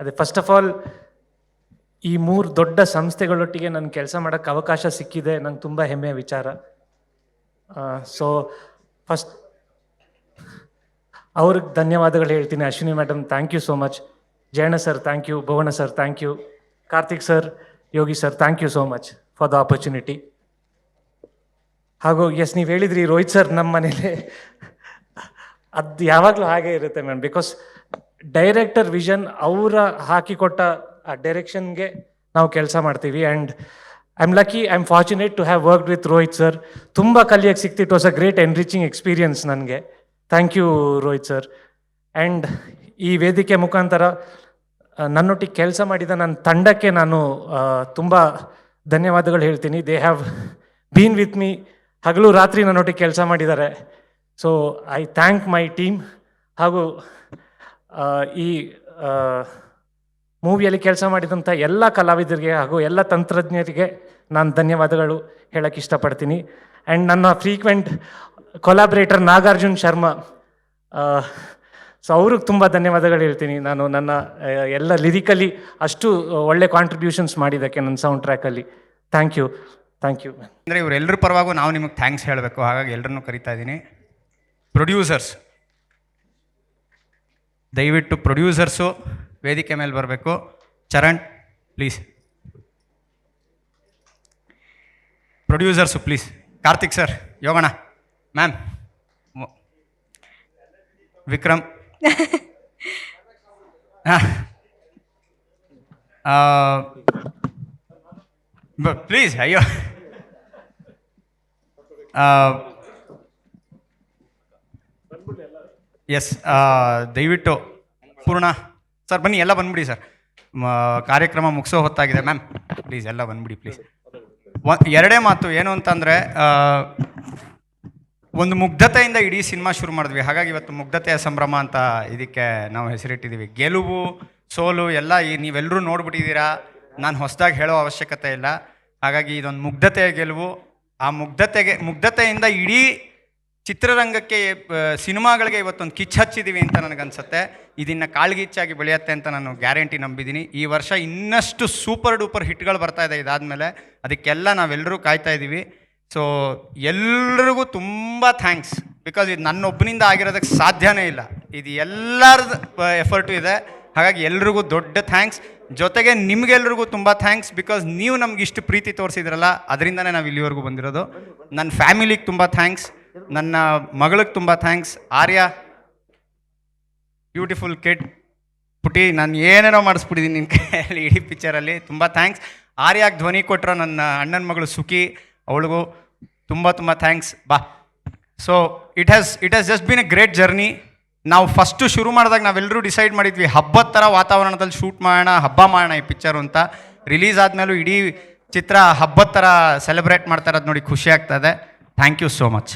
ಅದೇ first of all ಈ ಮೂರು ದೊಡ್ಡ ಸಂಸ್ಥೆಗಳೊಟ್ಟಿಗೆ ನನ್ನ ಕೆಲಸ ಮಾಡೋಕ್ಕೆ ಅವಕಾಶ ಸಿಕ್ಕಿದೆ ನಂಗೆ ತುಂಬ ಹೆಮ್ಮೆಯ ವಿಚಾರ. ಸೊ ಫಸ್ಟ್ ಅವ್ರಿಗೆ ಧನ್ಯವಾದಗಳು ಹೇಳ್ತೀನಿ. Ashwini madam thank you so much Jayanna sir thank you Bhuvana sir thank you Karthik sir Yogi sir thank you so much for the opportunity ಹಾಗೂ ಎಸ್ ನೀವು ಹೇಳಿದ್ರಿ, ರೋಹಿತ್ ಸರ್ ನಮ್ಮ ಮನೇಲಿ. ಅದು ಯಾವಾಗಲೂ ಹಾಗೆ ಇರುತ್ತೆ ಮ್ಯಾಮ್ ಬಿಕಾಸ್ ಡೈರೆಕ್ಟರ್ ವಿಷನ್ ಅವರ ಹಾಕಿಕೊಟ್ಟ ಆ ಡೈರೆಕ್ಷನ್ಗೆ ನಾವು ಕೆಲಸ ಮಾಡ್ತೀವಿ. And I am lucky I am fortunate to have work with Rohit sir ತುಂಬ ಕಲಿಯೋಕ್ಕೆ ಸಿಕ್ತು it was a great enriching experience ನನಗೆ. Thank you Rohit sir and ಈ ವೇದಿಕೆ ಮುಖಾಂತರ ನನ್ನೊಟ್ಟಿಗೆ ಕೆಲಸ ಮಾಡಿದ ನನ್ನ ತಂಡಕ್ಕೆ ನಾನು ತುಂಬ ಧನ್ಯವಾದಗಳು ಹೇಳ್ತೀನಿ. They have been with me ಹಗಲು ರಾತ್ರಿ ನನ್ನೊಟ್ಟಿಗೆ ಕೆಲಸ ಮಾಡಿದ್ದಾರೆ. So I thank my team ಹಾಗೂ ಈ ಮೂವಿಯಲ್ಲಿ ಕೆಲಸ ಮಾಡಿದಂಥ ಎಲ್ಲ ಕಲಾವಿದರಿಗೆ ಹಾಗೂ ಎಲ್ಲ ತಂತ್ರಜ್ಞರಿಗೆ ನಾನು ಧನ್ಯವಾದಗಳು ಹೇಳಕ್ಕೆ ಇಷ್ಟಪಡ್ತೀನಿ. ಆ್ಯಂಡ್ ನನ್ನ frequent collaborator Nagarjun Sharma so ಅವ್ರಿಗೆ ತುಂಬ ಧನ್ಯವಾದಗಳು ಹೇಳ್ತೀನಿ. ನಾನು ನನ್ನ ಎಲ್ಲ ಲಿರಿಕಲಿ ಅಷ್ಟು ಒಳ್ಳೆ ಕಾಂಟ್ರಿಬ್ಯೂಷನ್ಸ್ ಮಾಡಿದ್ದಕ್ಕೆ ನನ್ನ ಸೌಂಡ್ ಟ್ರ್ಯಾಕಲ್ಲಿ ಥ್ಯಾಂಕ್ ಯು ಥ್ಯಾಂಕ್ ಯು ಅಂದರೆ ಇವರೆಲ್ಲರ ಪರವಾಗೂ ನಾವು ನಿಮಗೆ ಥ್ಯಾಂಕ್ಸ್ ಹೇಳಬೇಕು. ಹಾಗಾಗಿ ಎಲ್ಲರನ್ನೂ ಕರಿತಾ ಇದ್ದೀನಿ. ಪ್ರೊಡ್ಯೂಸರ್ಸ್ ದಯವಿಟ್ಟು ಪ್ರೊಡ್ಯೂಸರ್ಸು ವೇದಿಕೆ ಮೇಲೆ ಬರಬೇಕು. Charan please producers please Karthik sir ಯೋಗಣ ma'am Vikram. Please ಅಯ್ಯೋ. ಎಸ್ ದಯವಿಟ್ಟು, ಪೂರ್ಣ. ಸರ್, ಬನ್ನಿ, ಎಲ್ಲ ಬಂದ್ಬಿಡಿ, ಸರ್. ಕಾರ್ಯಕ್ರಮ ಮುಗಿಸೋ ಹೊತ್ತಾಗಿದೆ, ಮ್ಯಾಮ್. ಪ್ಲೀಸ್ ಎಲ್ಲ ಬಂದ್ಬಿಡಿ ಪ್ಲೀಸ್ ಎರಡೇ ಮಾತು ಏನು ಅಂತಂದರೆ ಒಂದು ಮುಗ್ಧತೆಯಿಂದ ಇಡೀ ಸಿನಿಮಾ ಶುರು ಮಾಡಿದ್ವಿ. ಹಾಗಾಗಿ ಇವತ್ತು ಮುಗ್ಧತೆಯ ಸಂಭ್ರಮ ಅಂತ ಇದಕ್ಕೆ ನಾವು ಹೆಸರಿಟ್ಟಿದ್ದೀವಿ. ಗೆಲುವು, ಸೋಲು, ಎಲ್ಲ ಈ ನೀವೆಲ್ಲರೂ ನೋಡ್ಬಿಟ್ಟಿದ್ದೀರಾ? ನಾನು ಹೊಸದಾಗಿ ಹೇಳೋ ಅವಶ್ಯಕತೆ ಇಲ್ಲ. ಹಾಗಾಗಿ ಇದೊಂದು ಮುಗ್ಧತೆಯ ಗೆಲುವು. ಆ ಮುಗ್ಧತೆಗೆ, ಮುಗ್ಧತೆಯಿಂದ ಇಡೀ ಚಿತ್ರರಂಗಕ್ಕೆ ಸಿನಿಮಾಗಳಿಗೆ ಇವತ್ತೊಂದು ಕಿಚ್ಚ ಹಚ್ಚಿದ್ದೀವಿ ಅಂತ ನನಗನ್ಸುತ್ತೆ. ಇದನ್ನು ಕಾಳ್ಗಿಚ್ಚಾಗಿ ಬೆಳೆಯುತ್ತೆ ಅಂತ ನಾನು ಗ್ಯಾರಂಟಿ ನಂಬಿದ್ದೀನಿ ಈ ವರ್ಷ ಇನ್ನಷ್ಟು ಸೂಪರ್ ಡೂಪರ್ ಹಿಟ್ಗಳು ಬರ್ತಾ ಇದೆ ಇದಾದಮೇಲೆ ಅದಕ್ಕೆಲ್ಲ ನಾವೆಲ್ಲರೂ ಕಾಯ್ತಾ ಇದ್ದೀವಿ ಸೊ ಎಲ್ರಿಗೂ ತುಂಬ ಥ್ಯಾಂಕ್ಸ್. ಬಿಕಾಸ್ ಇದು ನನ್ನೊಬ್ಬನಿಂದ ಆಗಿರೋದಕ್ಕೆ ಸಾಧ್ಯವೇ ಇಲ್ಲ. ಇದು ಎಲ್ಲರದ್ದು ಎಫರ್ಟು ಇದೆ. ಹಾಗಾಗಿ ಎಲ್ರಿಗೂ ದೊಡ್ಡ ಥ್ಯಾಂಕ್ಸ್. ಜೊತೆಗೆ ನಿಮಗೆಲ್ರಿಗೂ ತುಂಬ ಥ್ಯಾಂಕ್ಸ್. ಬಿಕಾಸ್ ನೀವು ನಮ್ಗೆ ಇಷ್ಟು ಪ್ರೀತಿ ತೋರಿಸಿದ್ರಲ್ಲ, ಅದರಿಂದನೇ ನಾವು ಇಲ್ಲಿವರೆಗೂ ಬಂದಿರೋದು. ನನ್ನ ಫ್ಯಾಮಿಲಿಗೆ ತುಂಬ ಥ್ಯಾಂಕ್ಸ್. ನನ್ನ ಮಗಳಿಗೆ ತುಂಬ ಥ್ಯಾಂಕ್ಸ್ ಆರ್ಯ ಬ್ಯೂಟಿಫುಲ್ ಕಿಡ್ ಪುಟಿ ನಾನು ಏನೇನೋ ಮಾಡಿಸ್ಬಿಟ್ಟಿದ್ದೀನಿ ನಿನ್ನ ಕೈಯಲ್ಲಿ ಇಡೀ ಪಿಕ್ಚರಲ್ಲಿ ತುಂಬ ಥ್ಯಾಂಕ್ಸ್ ಆರ್ಯಾಗೆ ಧ್ವನಿ ಕೊಟ್ಟರು ನನ್ನ ಅಣ್ಣನ ಮಗಳು ಸುಖಿ, ಅವಳಿಗೂ ತುಂಬ ತುಂಬ ಥ್ಯಾಂಕ್ಸ್ ಬಾ. So it has it has just been a great journey ನಾವು ಫಸ್ಟು ಶುರು ಮಾಡಿದಾಗ ನಾವೆಲ್ಲರೂ ಡಿಸೈಡ್ ಮಾಡಿದ್ವಿ, ಹಬ್ಬದ ಥರ ವಾತಾವರಣದಲ್ಲಿ ಶೂಟ್ ಮಾಡೋಣ, ಹಬ್ಬ ಮಾಡೋಣ ಈ ಪಿಕ್ಚರು ಅಂತ. ರಿಲೀಸ್ ಆದಮೇಲೂ ಇಡೀ ಚಿತ್ರ ಹಬ್ಬದ ಥರ ಸೆಲೆಬ್ರೇಟ್ ಮಾಡ್ತಾ ಇರೋದು ನೋಡಿ ಖುಷಿ ಆಗ್ತದೆ ಥ್ಯಾಂಕ್ ಯು ಸೋ ಮಚ್